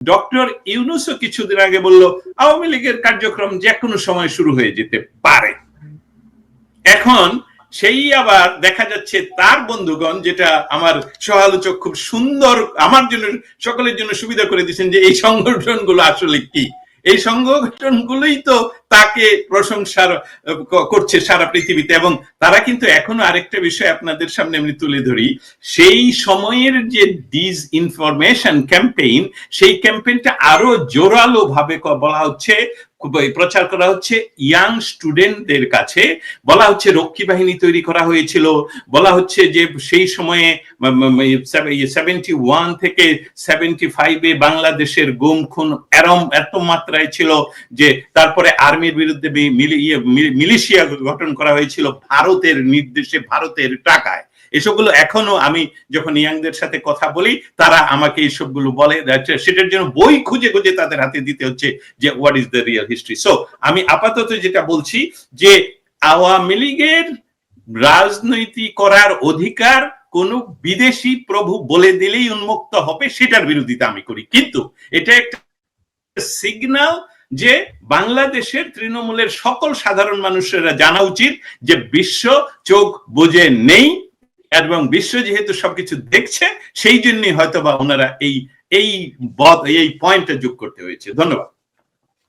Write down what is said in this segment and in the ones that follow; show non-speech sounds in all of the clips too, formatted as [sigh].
Doctor ইউনুসও কিছুদিন আগে বলল, আওয়ামী লীগের কার্যক্রম যে কোনো সময় শুরু হয়ে যেতে পারে। এখন সেই আবার দেখা যাচ্ছে তার বন্ধুগণ, যেটা আমার সহালোচক খুব সুন্দর, আমার জন্য, সকলের জন্য সুবিধা করে দিচ্ছেন যে এই সংগঠনগুলো আসলে কি। এই সংগঠনগুলোই তো তাকে প্রশংসার করছে সারা পৃথিবীতে। এবং তারা কিন্তু এখনও আরেকটা বিষয় আপনাদের সামনে আমি তুলে ধরি। সেই সময়ের যে ডিজ ইনফরমেশন ক্যাম্পেইন সেই ক্যাম্পেইনটা আরও জোরালো ভাবে বলা হচ্ছে প্রচার করা হচ্ছে ইয়াং স্টুডেন্টদের কাছে। বলা হচ্ছে রক্ষী বাহিনী তৈরি করা হয়েছিল। বলা হচ্ছে যে সেই সময়ে সেভেন্টি ওয়ান থেকে সেভেন্টি ফাইভে বাংলাদেশের গুম, খুন, এরম এত মাত্রায় ছিল যে তারপরে আর্মির বিরুদ্ধে মিলি- মিলিশিয়া গঠন করা হয়েছিল ভারতের নির্দেশে, ভারতের টাকায়। এসবগুলো এখনও আমি যখন ইয়াংদের সাথে কথা বলি, তারা আমাকে এইসবগুলো বলে সেটার জন্য বই খুঁজে খুঁজে তাদের হাতে দিতে হচ্ছে যে what is the real history so আমি আপাতত যেটা বলছি যে, আওয়ামী লীগের রাজনীতি করার অধিকার কোন বিদেশি প্রভু বলে দিলেই উন্মুক্ত হবে, সেটার বিরোধিতা আমি করি। কিন্তু এটা একটা সিগন্যাল যে, বাংলাদেশের তৃণমূলের সকল সাধারণ মানুষেরা জানা উচিত যে, বিশ্ব চোখ বুঝে নেই এবং বিশ্ব যেহেতু সবকিছু দেখছে সেই জন্যই হয়তো বা ওনারা এই এই এই পয়েন্টটা যোগ করতে হয়েছে। ধন্যবাদ।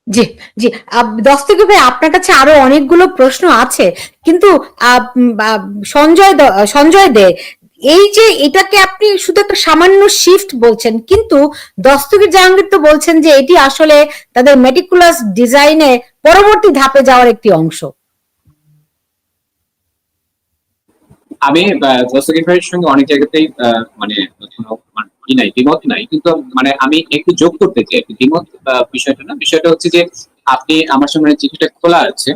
জি জি। দস্তগীর ভাই, আপনার কাছে আরও অনেকগুলো প্রশ্ন আছে, কিন্তু সঞ্জয় সঞ্জয় দে, এই যে এটাকে আপনি শুধু একটা সামান্য শিফট বলছেন, কিন্তু দস্তগীর জাহাঙ্গীর তো বলছেন যে এটি আসলে তাদের মেটিকুলাস ডিজাইনে পরবর্তী ধাপে যাওয়ার একটি অংশ। আমি দস্তগীর ভাইয়ের সঙ্গে অনেক জায়গাতেই মানে মানে ই নাই, দ্বিমত নাই। কিন্তু মানে আমি একটু যোগ করতে চাই, একটু দ্বিমত বিষয়টা না। বিষয়টা হচ্ছে যে, আপনি আমার সামনে চিঠিটা খোলা আছে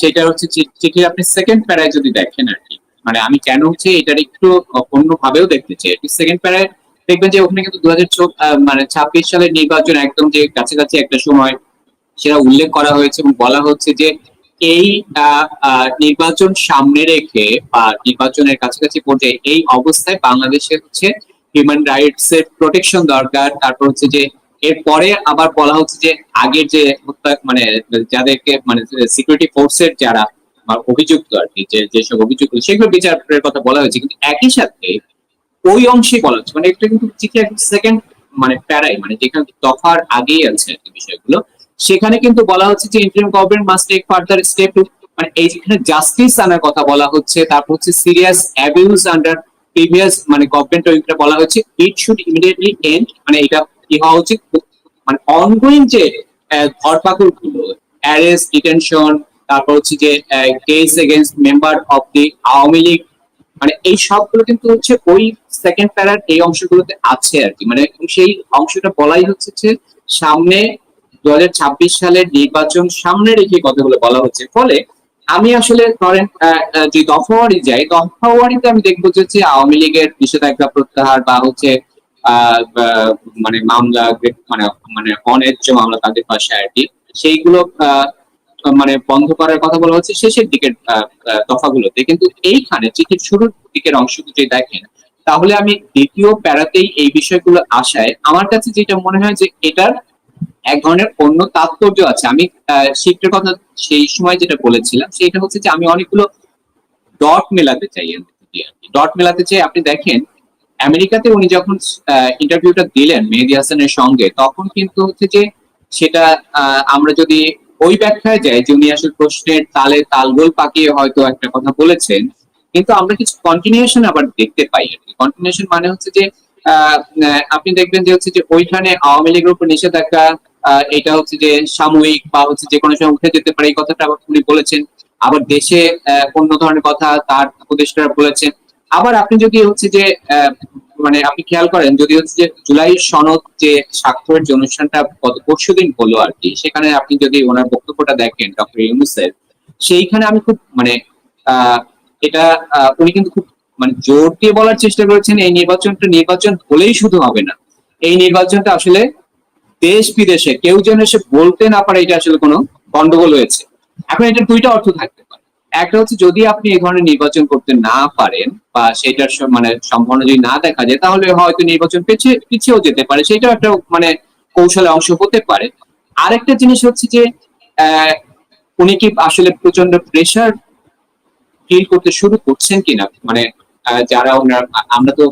সেটা হচ্ছে চিঠির আপনি সেকেন্ড প্যারায় যদি দেখেন আর কি। মানে আমি কেন হচ্ছে এটার একটু অন্য ভাবেও দেখতে চাই। সেকেন্ড প্যারায় দেখবেন যে, ওখানে কিন্তু দু হাজার মানে ছাব্বিশ সালের নির্বাচন একদম যে কাছাকাছি একটা সময় সেটা উল্লেখ করা হয়েছে এবং বলা হচ্ছে যে এই নির্বাচন সামনে রেখে বা নির্বাচনের কাছাকাছি পর্যায়ে এই অবস্থায় বাংলাদেশে হচ্ছে হিউম্যান রাইটস এর প্রোটেকশন দরকার। তারপর হচ্ছে যে এরপরে আবার বলা হচ্ছে যে আগের যে হত্যা মানে যাদেরকে মানে সিকিউরিটি ফোর্সের যারা অভিযুক্ত আর কি যেসব অভিযুক্ত, সেগুলো বিচারের কথা বলা হয়েছে। কিন্তু একই সাথে ওই অংশে বলা হচ্ছে মানে এটা কিন্তু সেকেন্ড মানে প্যারাই মানে যেখানে দফার আগেই আছে বিষয়গুলো। সেখানে কিন্তু বলা হচ্ছে যে interim government must take further step মানে এই যেখানে জাস্টিস আনার কথা বলা হচ্ছে, তারপর হচ্ছে সিরিয়াস অ্যাবিউজ আন্ডার প্রিভিয়াস মানে গভর্নমেন্ট ওইটা বলা হচ্ছে ইট শুড ইমিডিয়েটলি এন্ড মানে এটা কি হওয়া উচিত? মানে অনগোয়িং যে ধরপাকড়গুলো অ্যারেস্ট ডিটেনশন তারপর হচ্ছে যে case against member of the Awami League মানে এই সবগুলো কিন্তু হচ্ছে ওই সেকেন্ড প্যারার এই অংশগুলোতে আছে আর কি। মানে সেই অংশটা বলাই হচ্ছে যে সামনে দু হাজার ছাব্বিশ সালের নির্বাচন সামনে রেখে কথাগুলো বলা হচ্ছে। ফলে আমি আসলে ধরেন যে দফাওয়ারি যাই, দফাওয়ারিতে আমি দেখব যে আওয়ামী লীগের নিষেধাজ্ঞা প্রত্যাহার বা হচ্ছে মানে মামলা মানে মানে অন্যায্য মামলা তাদের পাশে আর কি, সেইগুলো মানে বন্ধ করার কথা বলা হচ্ছে শেষের দিকের দফাগুলোতে। কিন্তু এইখানে চিঠির শুরুর দিকের অংশ যদি দেখেন, তাহলে আমি দ্বিতীয় প্যারাতেই এই বিষয়গুলো আসায় আমার কাছে যেটা মনে হয় যে এটার এক ধরনের অন্য তাৎপর্য আছে। আমি শিফটের কথা সেই সময় যেটা বলেছিলাম, সেটা হচ্ছে যে আমি অনেকগুলো ডট মেলাতে চাই। ডট মেলাতে চাই, আপনি দেখেন, আমেরিকাতে উনি যখন ইন্টারভিউটা দিলেন মেহেদি হাসানের সঙ্গে, তখন কিন্তু হচ্ছে যে সেটা আমরা যদি ওই ব্যাখ্যায় যাই যে উনি আসলে প্রশ্নের তালে তালগোল পাকিয়ে হয়তো একটা কথা বলেছেন, কিন্তু আমরা কিছু কন্টিনিউশন আবার দেখতে পাই আর কি। কন্টিনিউশন মানে হচ্ছে যে আপনি দেখবেন যে হচ্ছে যে ওইখানে আওয়ামী লীগের উপর নিষেধাজ্ঞা এটা হচ্ছে যে সাময়িক বা হচ্ছে যে কোনো সময় উঠে যেতে পারে, এই কথাটা আবার উনি বলেছেন। আবার দেশে অন্য ধরনের কথা তার উপদেষ্টারা বলেছেন। আবার আপনি যদি হচ্ছে যে মানে আপনি খেয়াল করেন, যদি হচ্ছে যে জুলাই সনদ যে স্বাক্ষরের যে অনুষ্ঠানটা গত পরশু দিন হলো আর কি, সেখানে আপনি যদি ওনার বক্তব্যটা দেখেন, ডক্টর ইউনুসের, সেইখানে আমি খুব মানে এটা উনি কিন্তু খুব মানে জোর দিয়ে বলার চেষ্টা করেছেন, এই নির্বাচনটা নির্বাচন হলেই শুধু হবে না। এই নির্বাচনটা আসলে দেশ বিদেশে কেউ যেন এসে বলতে না পারে এটা আসলে কোনো গন্ডগোল হয়েছে। এখন এটা দুইটা অর্থ থাকতে পারে। একটা হচ্ছে যদি আপনি এই ধরনের নির্বাচন করতে না পারেন বা সেটার মানে সম্ভাবনা যদি না দেখা যায়, তাহলে হয়তো নির্বাচন পিছিয়ে পিছিয়েও যেতে পারে। সেটাও একটা মানে কৌশলে অংশ হতে পারে। আরেকটা জিনিস হচ্ছে যে উনি কি আসলে প্রচণ্ড প্রেশার ফিল করতে শুরু করছেন কিনা? মানে যারা ওনার আমরা তো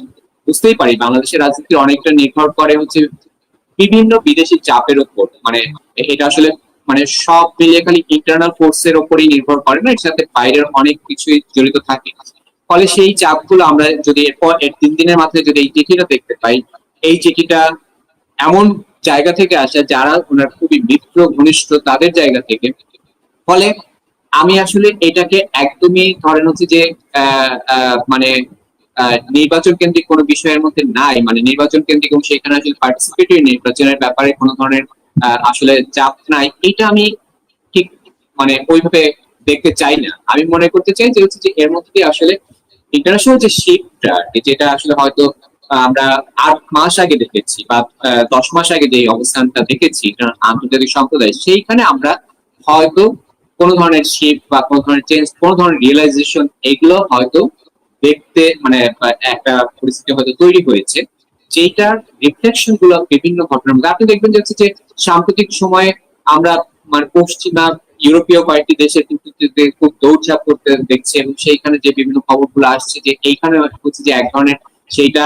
বুঝতেই পারি, বাংলাদেশের রাজনীতি অনেকটা নির্ভর করে হচ্ছে বিভিন্ন বিদেশি চাপের উপর মানে এটা আসলে মানে সব মিলিয়ে খালি ইন্টারনাল ফোর্সের উপরই নির্ভর করে না, এর সাথে বাইরের অনেক কিছুই জড়িত থাকে। ফলে সেই চাপগুলো আমরা যদি এরপর, এর তিন দিনের মাথায় যদি এই চিঠিটা দেখতে পাই, এই চিঠিটা এমন জায়গা থেকে আসে যারা ওনার খুবই মিত্র, ঘনিষ্ঠ তাদের জায়গা থেকে। ফলে আমি আসলে এটাকে একদমই ধরেন হচ্ছে যে মানে নির্বাচন কেন্দ্রিক কোনো বিষয়ের মধ্যে নাই। মানে নির্বাচন কেন্দ্রিক এবং সেখানে আসলে পার্টিসিপেটরি নির্বাচনের ব্যাপারে কোনো ধরনের আসলে চাপ নাই। এটা আমি ঠিক মানে ওইভাবে দেখতে চাই না। আমি মনে করতে চাই যে হচ্ছে যে এর মধ্যে দিয়ে আসলে ইন্টারন্যাশনাল যে শিফটটা যেটা আসলে হয়তো আমরা আট মাস আগে দেখেছি বা দশ মাস আগে যে অবস্থানটা দেখেছি আন্তর্জাতিক সম্প্রদায়, সেইখানে আমরা হয়তো কোনো ধরনের শিফট বা কোনো ধরনের চেঞ্জ কোনো ধরনের রিয়েলাইজেশন এগুলো হয়তো দেখতে মানে একটা পরিস্থিতি হয়তো তৈরি হয়েছে। যেটার রিফ্লেকশনগুলো বিভিন্ন ঘটনার মধ্যে, আপনি দেখবেন যে হচ্ছে যে সাম্প্রতিক সময়ে আমরা মানে পশ্চিমা ইউরোপীয় কয়েকটি দেশের কিন্তু খুব দৌড়ঝাঁপ করতে দেখছে এবং সেইখানে যে বিভিন্ন খবরগুলো আসছে যে এইখানে হচ্ছে যে এক ধরনের সেইটা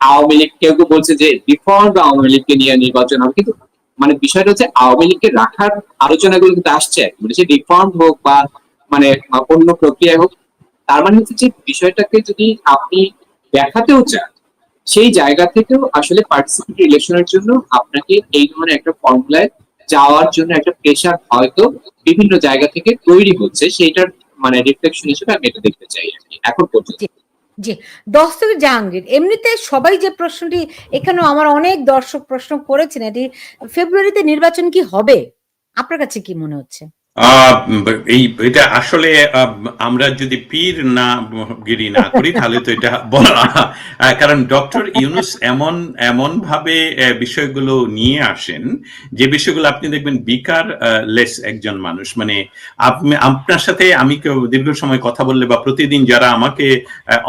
আওয়ামী লীগ, কেউ কেউ বলছে যে রিফর্ম আওয়ামী লীগকে নিয়ে নির্বাচন হবে। কিন্তু মানে বিষয়টা হচ্ছে আওয়ামী লীগকে রাখার আলোচনাগুলো কিন্তু আসছে। মানে সে রিফর্ম হোক বা মানে অন্য প্রক্রিয়া হোক তার মানে হচ্ছে যে বিষয়টাকে যদি আপনি দেখাতেও চান, সেই জায়গা থেকেও আসলে পার্টিসিপেট রিলেশনের জন্য আপনাকে এই ধরনের একটা ফর্মুলায় যাওয়ার জন্য একটা প্রেশার হয়তো বিভিন্ন জায়গা থেকে তৈরি হচ্ছে। সেইটার মানে রিফ্লেকশন হিসেবে আমি এটা দেখতে চাই এখন পর্যন্ত। জি দস্তগীর জাহাঙ্গীর, এমনিতে সবাই যে প্রশ্নটি এখানেও আমার অনেক দর্শক প্রশ্ন করেছেন, এটি ফেব্রুয়ারিতে নির্বাচন কি হবে? আপনার কাছে কি মনে হচ্ছে? এটা আসলে আমরা যদি পীর না, গিরি না করি, তাহলে তো এটা বলা কারণ ডক্টর ইউনুস এমন এমন ভাবে বিষয়গুলো নিয়ে আসেন, যে বিষয়গুলো আপনি দেখবেন বিকার লেস একজন মানুষ। মানে আপনি, আপনার সাথে আমি দীর্ঘ সময় কথা বললে বা প্রতিদিন যারা আমাকে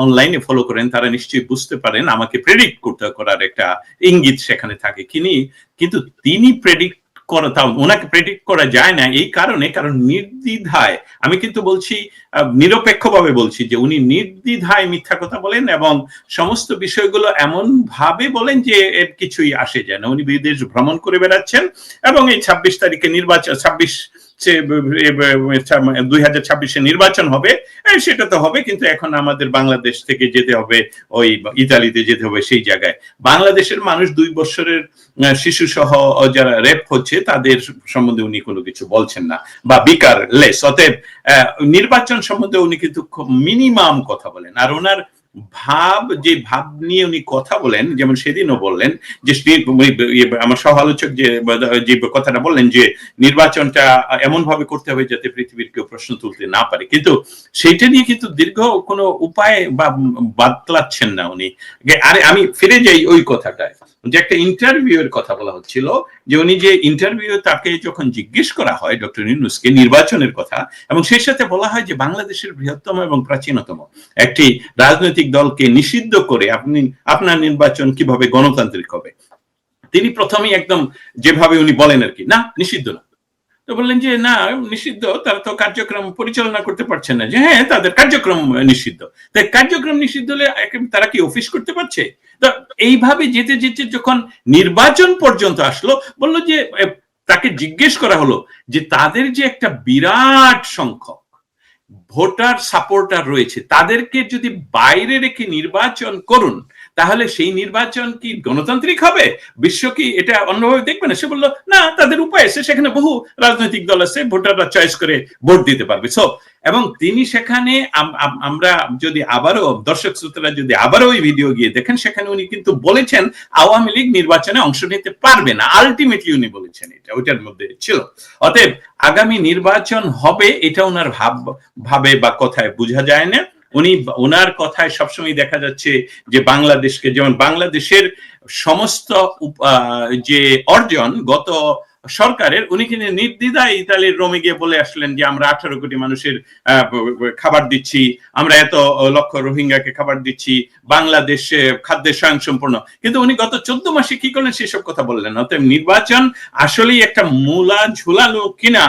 অনলাইনে ফলো করেন, তারা নিশ্চয়ই বুঝতে পারেন, আমাকে প্রেডিক্ট করতে, করার একটা ইঙ্গিত সেখানে থাকে। কিনি, কিন্তু তিনি প্রেডিক্ট করা তা ওনাকে প্রেডিক্ট করা যায় না। এই কারণে কারণ নির্দ্বিধায়, আমি কিন্তু বলছি নিরপেক্ষভাবে বলছি যে উনি নির্দ্বিধায় মিথ্যা কথা বলেন এবং সমস্ত বিষয়গুলো এমন ভাবে বলেন যে এর কিছুই আসে যায় না। উনি বিদেশ ভ্রমণ করে বেড়াচ্ছেন এবং এই ছাব্বিশ তারিখে নির্বাচন ছাব্বিশ দুই হাজার ছাব্বিশে নির্বাচন হবে সেটা তো হবে, কিন্তু এখন আমাদের বাংলাদেশ থেকে যেতে হবে, ওই ইতালিতে যেতে হবে সেই জায়গায়। বাংলাদেশের মানুষ দুই বছরের শিশু সহ যারা রেপ হচ্ছে তাদের সম্বন্ধে উনি কোনো কিছু বলছেন না। বা বিকার লেস, অতএব নির্বাচন সম্বন্ধে উনি কিন্তু মিনিমাম কথা বলেন। আর ওনার ভাব, যে ভাব নিয়ে উনি কথা বলেন, যেমন সেদিনও বললেন যে আমার সহ আলোচক যে কথাটা বললেন যে নির্বাচনটা এমন ভাবে করতে হবে যাতে পৃথিবীর কেউ প্রশ্ন তুলতে না পারে। কিন্তু সেইটা নিয়ে কিন্তু দীর্ঘ কোনো উপায় বা বাতলাচ্ছেন না উনি। আরে আমি ফিরে যাই ওই কথাটায়। যে একটা ইন্টারভিউ এর কথা বলা হচ্ছিল, যে উনি যে ইন্টারভিউ তাকে যখন জিজ্ঞেস করা হয়, ডক্টর ইউনুসকে নির্বাচনের কথা, এবং সেই সাথে বলা হয় যে বাংলাদেশের বৃহত্তম এবং প্রাচীনতম একটি রাজনৈতিক দলকে নিষিদ্ধ করে আপনি, আপনার নির্বাচন কীভাবে গণতান্ত্রিক হবে। তিনি প্রথমেই একদম যেভাবে উনি বলেন আর কি, না, নিষিদ্ধ না। তো বললেন যে, না, নিষিদ্ধ, তারা তো কার্যক্রম পরিচালনা করতে পারছে না। যে হ্যাঁ তাদের কার্যক্রম নিষিদ্ধ। তাই কার্যক্রম নিষিদ্ধ হলে তারা কি অফিস করতে পারছে? তো এইভাবে যেতে যেতে যখন নির্বাচন পর্যন্ত আসলো, বলল যে তাকে জিজ্ঞেস করা হলো যে, তাদের যে একটা বিরাট সংখ্যক ভোটার সাপোর্টার রয়েছে, তাদেরকে যদি বাইরে রেখে নির্বাচন করুন তাহলে সেই নির্বাচন কি গণতান্ত্রিক হবে? বিশ্ব কি এটা অন্যভাবে দেখবে না? সে বলল, না, তাদের উপায় আছে, সেখানে বহু রাজনৈতিক দল আছে, ভোটাররা চয়েস করে ভোট দিতে পারবে। সো এবং তিনি সেখানে আমরা যদি আবারও, দর্শক শ্রোতারা যদি আবারও ওই ভিডিও গিয়ে দেখেন, সেখানে উনি কিন্তু বলেছেন, আওয়ামী লীগ নির্বাচনে অংশ নিতে পারবে না। আলটিমেটলি উনি বলেছেন এটা, ওইটার মধ্যে ছিল। অতএব আগামী নির্বাচন হবে, এটা ওনার ভাব, ভাবে বা কথায় বোঝা যায় না। উনি ওনার কথায় সবসময় দেখা যাচ্ছে যে বাংলাদেশকে যেমন বাংলাদেশের সমস্ত যে অর্জন গত সরকারের, উনি কিন্তু নির্দ্বিধায় ইতালির রোমে গিয়ে বলে আসলেন যে, আমরা আঠারো কোটি মানুষের খাবার দিচ্ছি, আমরা এত লক্ষ রোহিঙ্গাকে খাবার দিচ্ছি, বাংলাদেশে খাদ্যের স্বয়ংসম্পূর্ণ। কিন্তু উনি গত চোদ্দ মাসে কি করলেন সেসব কথা বললেন অতএব নির্বাচন আসলেই একটা মূলা ঝুলানো কিনা,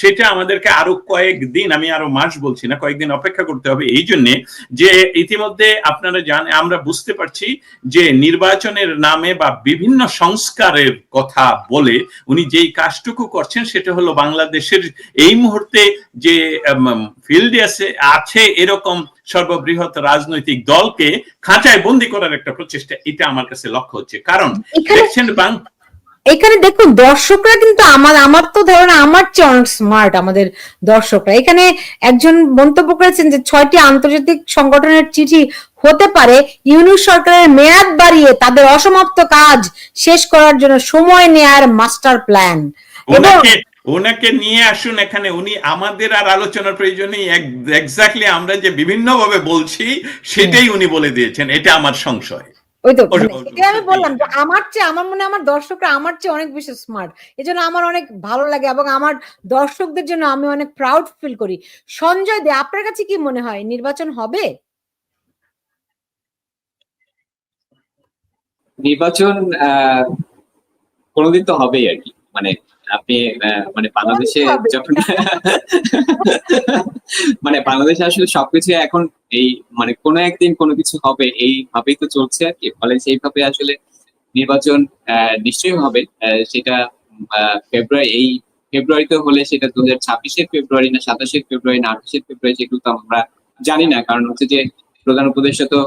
সেটা আমাদেরকে আরও কয়েকদিন আমি আরও মাস বলছি না কয়েকদিন অপেক্ষা করতে হবে। এই জন্যে যে ইতিমধ্যে আপনারা জানেন আমরা বুঝতে পারছি যে নির্বাচনের নামে বা বিভিন্ন সংস্কারের কথা বলে উনি যেই কাজটুকু করছেন সেটা হলো বাংলাদেশের এই মুহূর্তে যে ফিল্ডে আছে আছে এরকম সর্ববৃহৎ রাজনৈতিক দলকে খাঁচায় বন্দি করার একটা প্রচেষ্টা এটা আমার কাছে লক্ষ্য হচ্ছে। কারণ দেখছেন বাং এখানে দেখুন দর্শকরা কিন্তু আমার আমার তো ধরুন আমার চেয়ে অনেক স্মার্ট আমাদের দর্শকরা। এখানে একজন মন্তব্য করেছেন যে ছয়টি আন্তর্জাতিক সংগঠনের চিঠি হতে পারে ইউনিট সরকারের মেয়াদ বাড়িয়ে তাদের অসমাপ্ত কাজ শেষ করার জন্য সময় নেয়ার মাস্টার প্ল্যান এবং ওনাকে নিয়ে আসুন এখানে উনি আমাদের আর আলোচনার প্রয়োজনে এক্স্যাক্টলি আমরা যে বিভিন্ন ভাবে বলছি সেটাই উনি বলে দিয়েছেন এটা আমার সংশয়। ওই তো মানে আমি বললাম যে আমার চেয়ে আমার মনে আমার দর্শকরা আমার চেয়ে অনেক বেশি স্মার্ট এজন্য আমার অনেক ভালো লাগে এবং আমার দর্শকদের জন্য আমি অনেক প্রাউড ফিল করি। সঞ্জয় দে আপনার কাছে কি মনে হয়? নির্বাচন হবে? নির্বাচন আহ, কোনোদিন তো হবেই আর কি। মানে আপনি আহ, মানে বাংলাদেশে যখন [laughs] মানে বাংলাদেশে আসলে সবকিছু এখন এই মানে কোনো একদিন কোনো কিছু হবে এইভাবেই তো চলছে। আর কি ফলে সেইভাবে আসলে নির্বাচন আহ, নিশ্চয়ই হবে। সেটা আহ, ফেব্রুয়ারি এই ফেব্রুয়ারিতে হলে সেটা দু হাজার ছাব্বিশের ফেব্রুয়ারি না সাতাশের ফেব্রুয়ারি না আঠাশের ফেব্রুয়ারি সেগুলো তো আমরা জানি না। কারণ হচ্ছে যে প্রধান উপদেষ্টা তো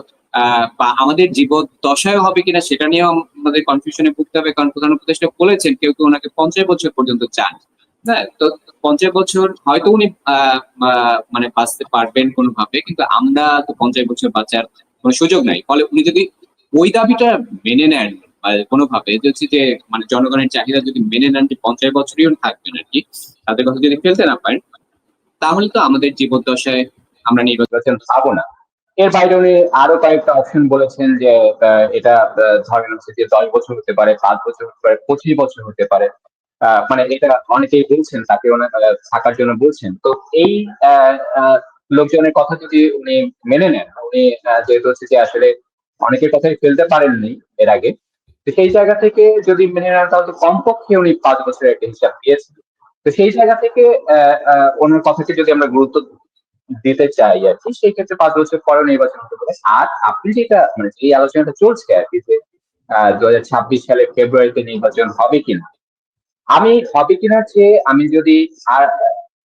বা আমাদের জীবন দশায় হবে কিনা সেটা নিয়েও আমাদের কনফিউশনে ভুগতে হবে। কারণ প্রধান উপদেষ্টা বলেছেন, কেউ কেউ ওনাকে পঞ্চাশ বছর পর্যন্ত চান। হ্যাঁ তো পঞ্চাশ বছর হয়তো উনি মানে বাঁচতে পারবেন কোনোভাবে, কিন্তু আমরা তো পঞ্চাশ বছর বাঁচার কোনো সুযোগ নাই। ফলে উনি যদি ওই দাবিটা মেনে নেন কোনোভাবে হচ্ছে যে মানে জনগণের চাহিদা যদি মেনে নেন যে পঞ্চাশ বছরই থাকবেন আর কি, তাদের কথা যদি ফেলতে না পারেন, তাহলে তো আমাদের জীবদ্দশায় আমরা নির্বাচন পাবো না। এর বাইরে উনি আরও কয়েকটা অপশন বলেছেন যে এটা ধরেন হচ্ছে যে দশ বছর হতে পারে পাঁচ বছর হতে পারে পঁচিশ বছর হতে পারে। মানে এটা অনেকেই বলছেন তাকে থাকার জন্য বলছেন। তো এই লোকজনের কথা যদি উনি মেনে নেন উনি যেহেতু হচ্ছে যে আসলে অনেকের কথাই ফেলতে পারেননি এর আগে তো সেই জায়গা থেকে যদি মেনে নেন তাহলে কমপক্ষে উনি পাঁচ বছরের একটা হিসাব দিয়েছেন। তো সেই জায়গা থেকে আহ, ওনার কথাকে যদি আমরা গুরুত্ব দিতে চাই আর কি সেই ক্ষেত্রে পাঁচ বছর পরে নির্বাচন হতে পারে। আর আপনি যেটা মানে এই আলোচনাটা চলছে আর কি, যে দু হাজার ছাব্বিশ সালে ফেব্রুয়ারিতে নির্বাচন হবে কিনা, আমি, হবে কিনা যে আমি যদি আর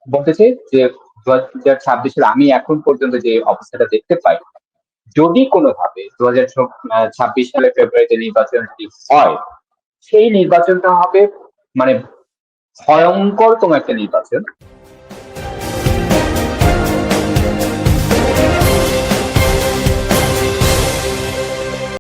বলতে চাই যে দু হাজার ছাব্বিশের আমি এখন পর্যন্ত যে অবস্থাটা দেখতে পাই, যদি কোনোভাবে দু হাজার ছাব্বিশ সালে ফেব্রুয়ারিতে নির্বাচন হয়, সেই নির্বাচনটা হবে মানে ভয়ঙ্কর কোনো একটা নির্বাচন।